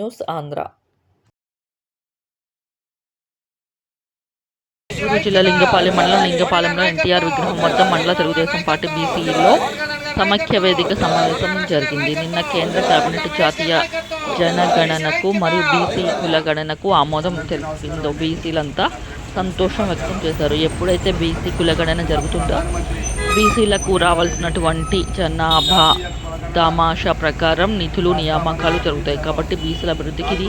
News Andhra Chittoor జిల్లా లింగపాలెం మండలం లింగపాలెంలో ఎన్టీఆర్ విగ్రహం వద్ద మండల తెలుగుదేశం పార్టీ బీసీలో సమాఖ్య వేదిక సమావేశం జరిగింది. నిన్న కేంద్ర కేబినెట్ జాతీయ జనగణనకు మరియు బీసీ కులగణనకు ఆమోదం తెలిపిందో బీసీలంతా సంతోషం వ్యక్తం చేశారు. ఎప్పుడైతే బీసీ కులగణన జరుగుతుందో బీసీలకు రావాల్సినటువంటి జనాభా తమాషా ప్రకారం నిధులు నియామకాలు జరుగుతాయి. కాబట్టి బీసీల అభివృద్ధికి ఇది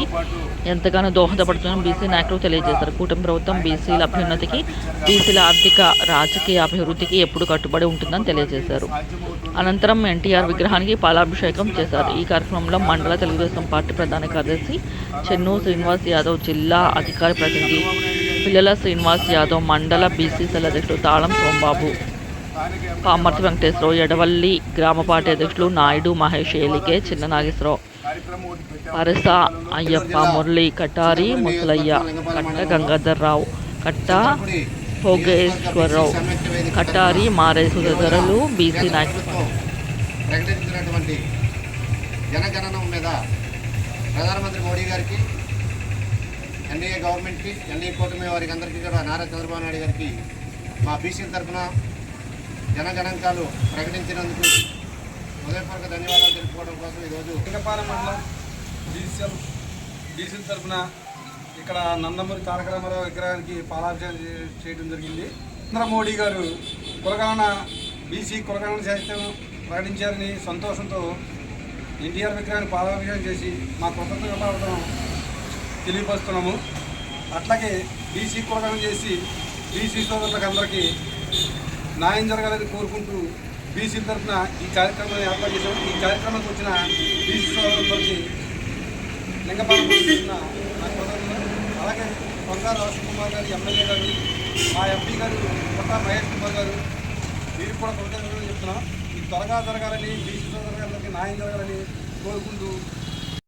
ఎంతగానో దోహదపడుతుందని బీసీ నాయకులు తెలియజేశారు. కూటమి ప్రభుత్వం బీసీల అభ్యున్నతికి బీసీల ఆర్థిక రాజకీయ అభివృద్ధికి ఎప్పుడు కట్టుబడి ఉంటుందని తెలియజేశారు. అనంతరం ఎన్టీఆర్ విగ్రహానికి పాలాభిషేకం చేశారు. ఈ కార్యక్రమంలో మండల తెలుగుదేశం పార్టీ ప్రధాన కార్యదర్శి చెన్ను శ్రీనివాస్ యాదవ్ జిల్లా అధికార ప్రతినిధి పిల్లల శ్రీనివాస్ యాదవ్ మండల బీసీ సెల్ అధ్యక్షుడు తాళం సోంబాబు. పామర్తి వెంకటేశ్వరరావు ఎడవల్లి గ్రామ పార్టీ అధ్యక్షులు నాయుడు మహేష్ ఏలికే చిన్న నాగేశ్వరరావు. అరస అయ్యప్ప మురళి కటారి ముసలయ్య కట్ట గంగాధర్రావు కట్ట భోగేశ్వరరావు కటారి మారే సుధరలు బీసీ నాయకులు ప్రకటించినటువంటి జనగణనం మీద ప్రధానమంత్రి మోడీ గారికి ఎన్డీఏ గవర్నమెంట్కి ఎన్డీఏ కూటమి వారికి అందరికీ కూడా నారా చంద్రబాబు నాయుడు గారికి మా బీసీల తరఫున జనగణాంకాలు ప్రకటించినందుకు హృదయపూర్వక ధన్యవాదాలు తెలుపుకోవడం కోసం ఈరోజు లింగపాలెం మండలం డీసీఎల్ డీసీఎల్ తరఫున ఇక్కడ నందమూరి తారక రామారావు విగ్రహానికి పాలాభిషేకం చేయడం జరిగింది. నరేంద్ర మోడీ గారు కులగణన బీసీ కులగణన చరిత్రను ప్రకటించారని సంతోషంతో ఎన్టీఆర్ విగ్రహాన్ని పాలాభిషేకం చేసి మా కృతజ్ఞతలు తెలియపరుస్తున్నాము. అట్లాగే బీసీ కులగణన చేసి బీసీ సోదరులకు అందరికీ న్యాయం జరగాలని కోరుకుంటూ బీసీ తరఫున ఈ కార్యక్రమాన్ని ఏర్పాటు చేశాం ఈ కార్యక్రమానికి వచ్చిన బీసీ సోదరులకి లింగపాలన నా సోదరులు అలాగే కొంగారు రాజ్ కుమార్ గారు ఎమ్మెల్యే గారు మా ఎంపీ గారు కొత్త మహేష్ కుమార్ గారు వీరికి కూడా కృతజ్ఞతలు చెప్తున్నాం. ఇది త్వరగా జరగాలని బీసీ సోదరులందరికీ న్యాయం జరగాలని కోరుకుంటూ